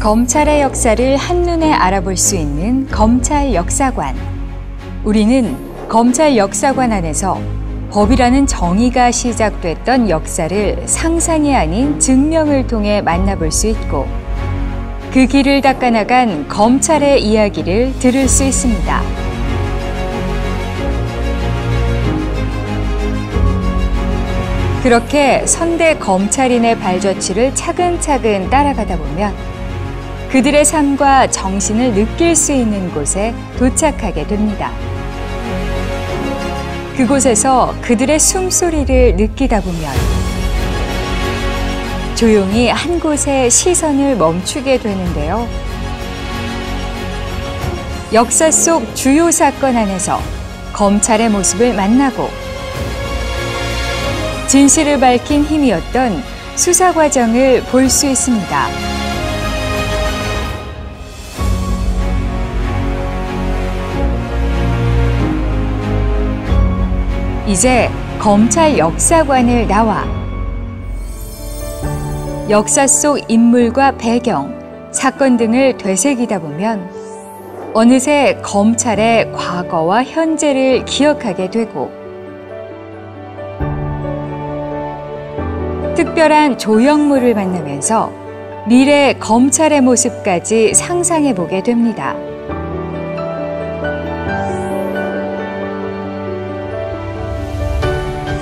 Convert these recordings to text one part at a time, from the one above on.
검찰의 역사를 한눈에 알아볼 수 있는 검찰 역사관. 우리는 검찰 역사관 안에서 법이라는 정의가 시작됐던 역사를 상상이 아닌 증명을 통해 만나볼 수 있고 그 길을 닦아나간 검찰의 이야기를 들을 수 있습니다. 그렇게 선대 검찰인의 발자취를 차근차근 따라가다 보면 그들의 삶과 정신을 느낄 수 있는 곳에 도착하게 됩니다. 그곳에서 그들의 숨소리를 느끼다 보면 조용히 한 곳에 시선을 멈추게 되는데요. 역사 속 주요 사건 안에서 검찰의 모습을 만나고 진실을 밝힌 힘이었던 수사 과정을 볼 수 있습니다. 이제 검찰 역사관을 나와 역사 속 인물과 배경, 사건 등을 되새기다 보면 어느새 검찰의 과거와 현재를 기억하게 되고 특별한 조형물을 만나면서 미래 검찰의 모습까지 상상해 보게 됩니다.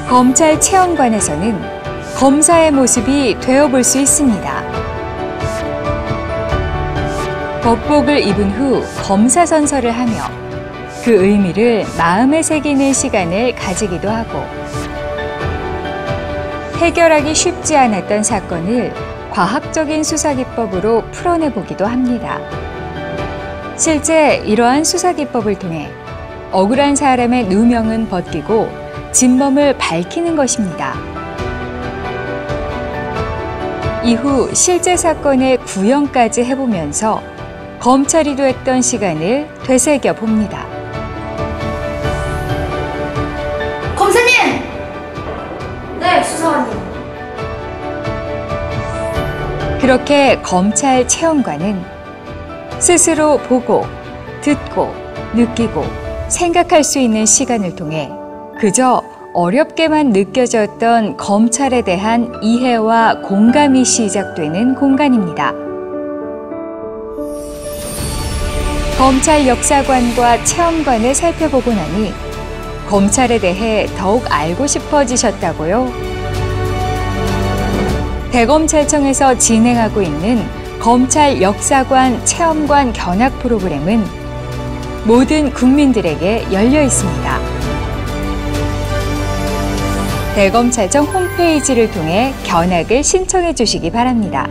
검찰 체험관에서는 검사의 모습이 되어볼 수 있습니다. 법복을 입은 후 검사 선서를 하며 그 의미를 마음에 새기는 시간을 가지기도 하고 해결하기 쉽지 않았던 사건을 과학적인 수사 기법으로 풀어내 보기도 합니다. 실제 이러한 수사 기법을 통해 억울한 사람의 누명은 벗기고 진범을 밝히는 것입니다. 이후 실제 사건의 구형까지 해보면서 검찰이 됐던 시간을 되새겨 봅니다. 검사님! 네, 수사관님. 그렇게 검찰 체험관은 스스로 보고, 듣고, 느끼고, 생각할 수 있는 시간을 통해 그저 어렵게만 느껴졌던 검찰에 대한 이해와 공감이 시작되는 공간입니다. 검찰 역사관과 체험관을 살펴보고 나니 검찰에 대해 더욱 알고 싶어지셨다고요? 대검찰청에서 진행하고 있는 검찰 역사관 체험관 견학 프로그램은 모든 국민들에게 열려 있습니다. 대검찰청 홈페이지를 통해 견학을 신청해 주시기 바랍니다.